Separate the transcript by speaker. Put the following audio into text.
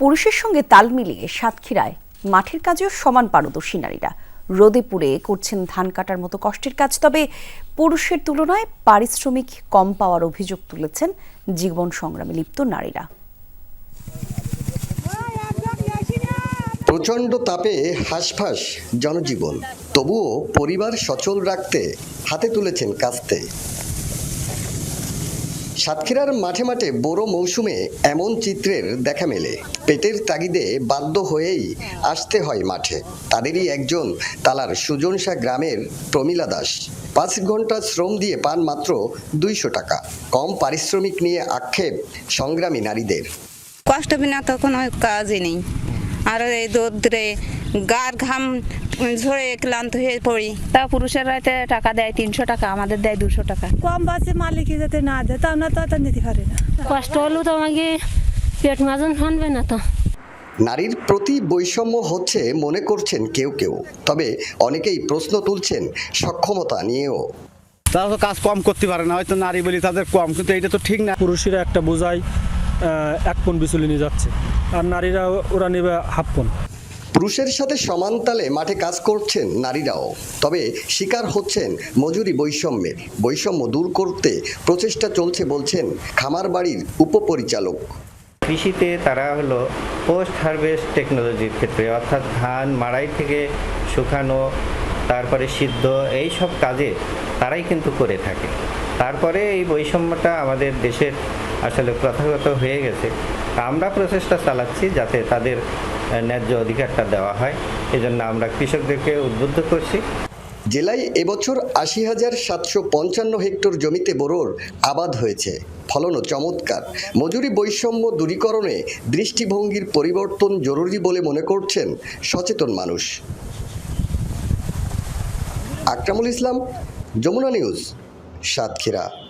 Speaker 1: পুরুষের সঙ্গে তাল মিলিয়ে সাতক্ষীরায় মাঠের কাজেও সমান পারদর্শী নারীরা। রোদে পুড়ে করছেন ধান কাটার মতো কষ্টের কাজ, তবে পুরুষের তুলনায় পারিশ্রমিক কম পাওয়ার অভিযোগ তুলেছেন জীবন সংগ্রামে লিপ্ত নারীরা।
Speaker 2: প্রচণ্ড তাপে হাঁসফাঁস জনজীবন, তবুও পরিবার সচল রাখতে, হাতে তুলেছেন কাস্তে। সাতক্ষীরার মাঠে মাঠে বড় মৌসুমে এমন চিত্রের দেখা মেলে। পেটের তাগিদে বাধ্য হয়েই আসতে হয় মাঠে। তাদেরই একজন তালার সুজনসা গ্রামের প্রমীলা দাস। পাঁচ ঘণ্টা শ্রম দিয়ে পান মাত্র দুইশো টাকা। কম পারিশ্রমিক নিয়ে আক্ষেপ সংগ্রামী নারীদের।
Speaker 3: কষ্ট বিনা তো কোনো কাজই নেই। আর এই রোদ্রে গার ঘাম ঝরে ক্লান্ত হয়ে পড়ি।
Speaker 4: তা পুরুষের রাতে টাকা দেয় তিনশো টাকা আমাদের দেয় দুশো টাকা।
Speaker 5: কম বাসে মালিক যাতে না দেয় তা আমরা তো এটা নিতে পারি না।
Speaker 4: কষ্ট হলেও তো আমাকে পেট মাজন হানবে না তো।
Speaker 2: নারীর প্রতি বৈষম্য হচ্ছে মনে করছেন কেউ কেউ তবে অনেকেই প্রশ্ন তুলছেন সক্ষমতা নিয়েও।
Speaker 6: তারা তো কাজ কম করতে পারে না হয়তো নারী বলি তাদের কম কিন্তু এটা তো ঠিক না।
Speaker 7: পুরুষেরা একটা আহ, এক পন বিচুলি নিয়ে যাচ্ছে। আর নারীরা ওরা নেবে হাফ পন।
Speaker 2: পুরুষের সাথে সমান তালে মাঠে কাজ করছেন নারীরাও। তবে শিকার হচ্ছেন মজুরি বৈষম্যের। বৈষম্য দূর করতে প্রচেষ্টা চলছে বলছেন খামার বাড়ির উপপরিচালক।
Speaker 8: কৃষিতে তারা হলো পোস্ট হারভেস্ট টেকনোলজির ক্ষেত্রে অর্থাৎ ধান মাড়াই থেকে শুকানো তারপরে সিদ্ধ এই সব কাজে তারাই কিন্তু করে থাকে। তারপরে এই বৈষম্যটা আমাদের দেশের আসলে প্রথাগত হয়ে গেছে। আমরা প্রচেষ্টা চালাচ্ছি যাতে তাদের ন্যায্য অধিকারটা দেওয়া হয়। এজন্য আমরা কৃষকদেরকে উদ্বুদ্ধ করছি।
Speaker 2: জেলায় এবছর আশি হাজার সাতশো পঞ্চান্ন হেক্টর জমিতে বোরোর আবাদ হয়েছে। ফলনও চমৎকার। মজুরি বৈষম্য দূরীকরণে দৃষ্টিভঙ্গির পরিবর্তন জরুরি বলে মনে করছেন সচেতন মানুষ। আকরামুল ইসলাম, যমুনা নিউজ, সাতক্ষীরা।